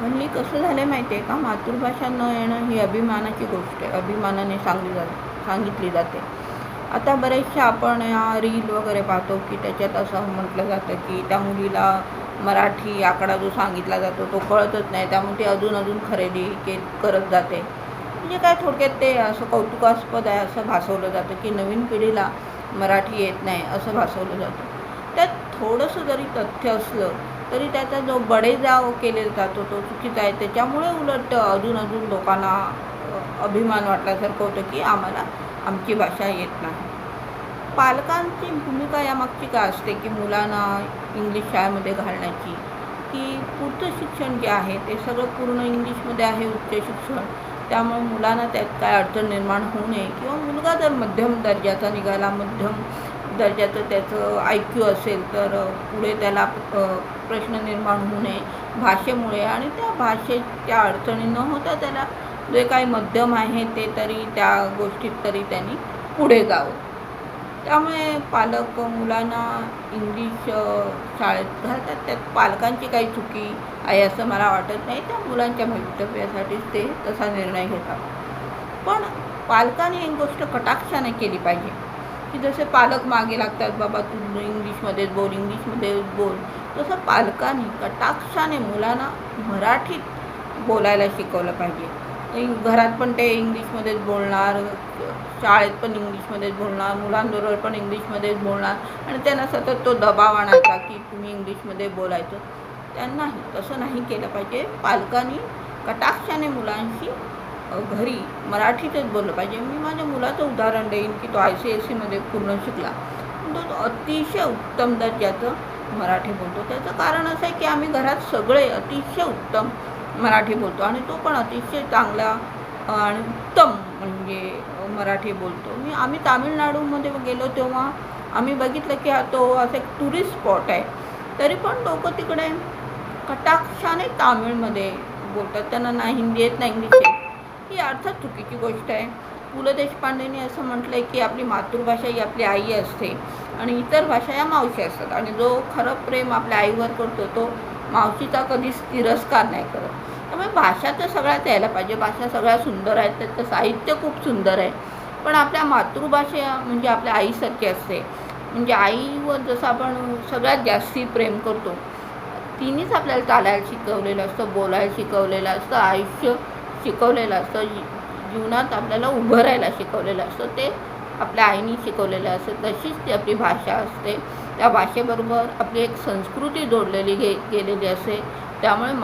हल्ली कसं झालं आहे माहिती आहे का मातृभाषा न येणं ही अभिमानाची गोष्ट आहे. अभिमानाने सांगली जा सांगितली जाते. आता बरेचशा आपण या रील वगैरे पाहतो की त्याच्यात असं म्हटलं जातं की त्या मुलीला मराठी आकडा जो सांगितला जातो तो कळतच नाही. त्यामुळे ती अजून अजून खरेदी के करत जाते. म्हणजे काय थोडक्यात ते असं कौतुकास्पद आहे असं भासवलं जातं की नवीन पिढीला मराठी येत नाही असं भासवलं जातं. त्यात थोडंसं जरी तथ्य असलं तरी त्याचा जो बडेजाव केलेला जातो तो चुकीचा आहे. त्याच्यामुळे उलट अजून अजून लोकांना अभिमान वाटल्यासारखं होतं की आम्हाला आमची भाषा येत नाही. पालकांची भूमिका यामागची काय असते की मुलांना इंग्लिश शाळेमध्ये घालण्याची? की पुढचं शिक्षण जे आहे ते सगळं पूर्ण इंग्लिशमध्ये आहे उच्च शिक्षण. त्यामुळे मुलांना त्यात काय अडचण निर्माण होऊ नये? किंवा मुलगा जर मध्यम दर्जाचा निघाला मध्यम दर्जाचं त्याचं आय क्यू असेल तर पुढे त्याला प्रश्न निर्माण होऊ नये भाषेमुळे आणि त्या भाषेच्या अडचणी न होता त्याला जे काही मध्यम आहे ते तरी त्या गोष्टीत तरी त्यांनी पुढे जावं. त्यामुळे पालक मुलांना इंग्लिश शाळेत घालतात. त्यात पालकांची काही चुकी आहे असं मला वाटत नाही. त्या मुलांच्या भवितव्यासाठीच ते तसा निर्णय घेतात. पण पालकांनी एक गोष्ट कटाक्षाने केली पाहिजे. की जसे पालक मागे लागतात बाबा तू इंग्लिशमध्येच बोल इंग्लिशमध्येच बोल. तसं पालकांनी कटाक्षाने मुलांना मराठीत बोलायला शिकवलं पाहिजे. घरात पण ते इंग्लिशमध्येच बोलणार शाळेत पण इंग्लिशमध्येच बोलणार मुलांबरोबर पण इंग्लिशमध्येच बोलणार. आणि त्यांना सतत तो दबाव आणायचा की तुम्ही इंग्लिशमध्ये बोलायचं त्यांनाही तसं नाही केलं पाहिजे. पालकांनी कटाक्षाने मुलांशी घरी मराठीतच बोललं पाहिजे. मी माझ्या मुलाचं उदाहरण देईन की तो आय सी एस सीमध्ये पूर्ण शिकला. पण तो अतिशय उत्तम दर्जाचं मराठी बोलतो. त्याचं कारण असं आहे की आम्ही घरात सगळे अतिशय उत्तम मराठी बोलतो आणि तो पण अतिशय चांगला आणि उत्तम म्हणजे मराठी बोलतो. मी आम्ही तामिळनाडूमध्ये गेलो तेव्हा आम्ही बघितलं की हा तो असं एक टुरिस्ट स्पॉट आहे. तरी पण लोक तिकडे कटाक्षाने तामिळमध्ये बोलतात. त्यांना ना हिंदी येत ना इंग्लिश येत. ही अर्थात चुकीची गोष्ट आहे. पु ल देशपांडेंनी असं म्हटलं आहे की आपली मातृभाषा ही आपली आई असते आणि इतर भाषा या मावशी असतात आणि जो खरं प्रेम आपल्या आईवर करतो तो मावशीचा कधीच तिरस्कार नाही करत. त्यामुळे भाषा तर सगळ्यात यायला पाहिजे. भाषा सगळ्या सुंदर आहेत त्याचं साहित्य खूप सुंदर आहे. पण आपल्या मातृभाषा म्हणजे आपल्या आईसारखी असते. म्हणजे आईवर जसं आपण सगळ्यात जास्ती प्रेम करतो तिनेच आपल्याला चालायला शिकवलेलं असतं बोलायला शिकवलेलं असतं आयुष्य शिकवलेलं असतं. जी- जीवनात आपल्याला उभं राहायला शिकवलेलं असतं. ते आपल्या आईने शिकवलेलं असतं. तशीच ती आपली भाषा असते. त्या भाषेबरोबर आपली एक संस्कृती जोडलेली गे गेलेली असते. त्यामुळे मा